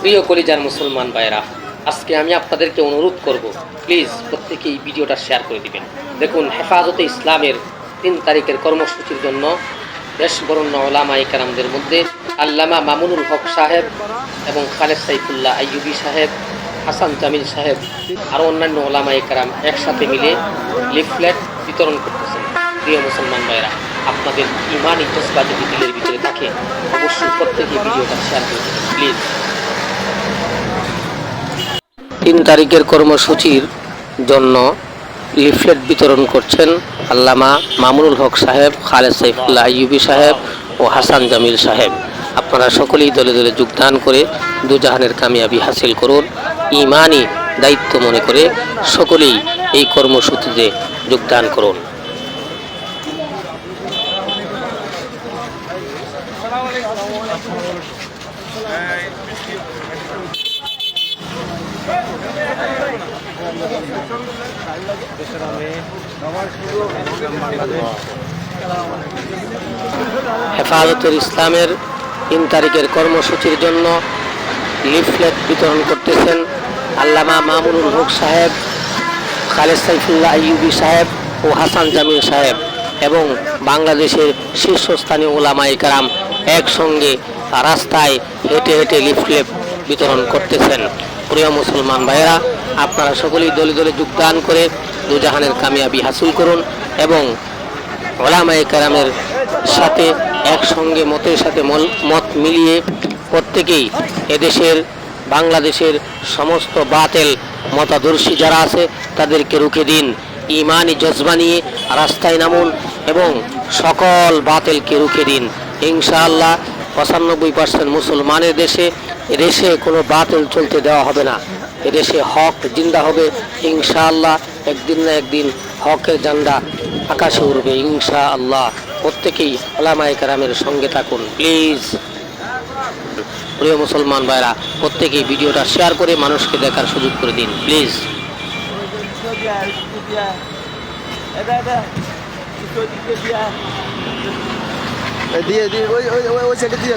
প্রিয় কলিজার মুসলমান ভাইরা আজকে আমি আপনাদেরকে অনুরোধ করব প্লিজ প্রত্যেকেই ভিডিওটা শেয়ার করে দিবেন। দেখুন, হেফাজতে ইসলামের তিন তারিখের কর্মসূচির জন্য বেশ বরণ্য ওলামা ইকারামদের মধ্যে আল্লামা মামুনুল হক সাহেব এবং খালেদ সাইফুল্লাহ আইয়ুবি সাহেব, হাসান জামিল সাহেব আরও অন্যান্য ওলামা ইকারাম একসাথে মিলে লিফলেট বিতরণ করতেছেন। প্রিয় মুসলমান ভাইরা আপনাদের ইমানই জজবা যদি দিলের ভিতরে থাকে, অবশ্যই প্রত্যেকেই ভিডিওটা শেয়ার করে দেবেন প্লিজ তিন তারিখের কর্মসূচির জন্য লিফলেট বিতরণ করছেন আল্লামা মামুনুল হক সাহেব, খালেদ সাইফুল্লাহ আইয়ুবি সাহেব ও হাসান জামিল সাহেব। আপনারা সকলেই দলে দলে যোগদান করে দুজাহানের কামিয়াবি হাসিল করুন। ইমানই দায়িত্ব মনে করে সকলেই এই কর্মসূচিতে যোগদান করুন। হেফাজতুল ইসলামের তিন তারিখের কর্মসূচির জন্য লিফলেট বিতরণ করতেছেন আল্লামা মামুনুল হক সাহেব, খালেদ সাইফুল্লাহ আইয়ুবি সাহেব ও হাসান জামিল সাহেব এবং বাংলাদেশের শীর্ষস্থানীয় ওলামাই কারাম একসঙ্গে রাস্তায় হেঁটে হেঁটে লিফলেট বিতরণ করতেছেন। প্রিয় মুসলমান ভাইয়েরা, আপনারা সকলেই দলে দলে যোগদান করে দুজাহানের কামিয়াবি হাসিল করুন এবং ওলামায়ে কেরামের সাথে একসঙ্গে, মতের সাথে মত মিলিয়ে প্রত্যেকেই এদেশের, বাংলাদেশের সমস্ত বাতেল মতাদর্শী যারা আছে, তাদেরকে রুখে দিন। ইমানি জজবা নিয়ে রাস্তায় নামুন এবং সকল বাতেলকে রুখে দিন। ইনশাআল্লাহ পঁচানব্বই পার্সেন্ট মুসলমানের দেশে এদেশে কোনো বাতিল চলতে দেওয়া হবে না। এদেশে হক জিন্দা হবে, ইনশাআল্লাহ একদিন না একদিন হকের জান্ডা আকাশে উঠবে ইনশা আল্লাহ প্রত্যেকেই ওলামায়ে কারামের সঙ্গে থাকুন, প্লিজ। প্রিয় মুসলমান ভাইরা, প্রত্যেকেই ভিডিওটা শেয়ার করে মানুষকে দেখার সুযোগ করে দিন, প্লিজ। দিয়ে দিয়ে, ওই ওই ওই সাইডে দিয়ে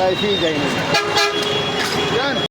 আসো লাইফেই যায়নি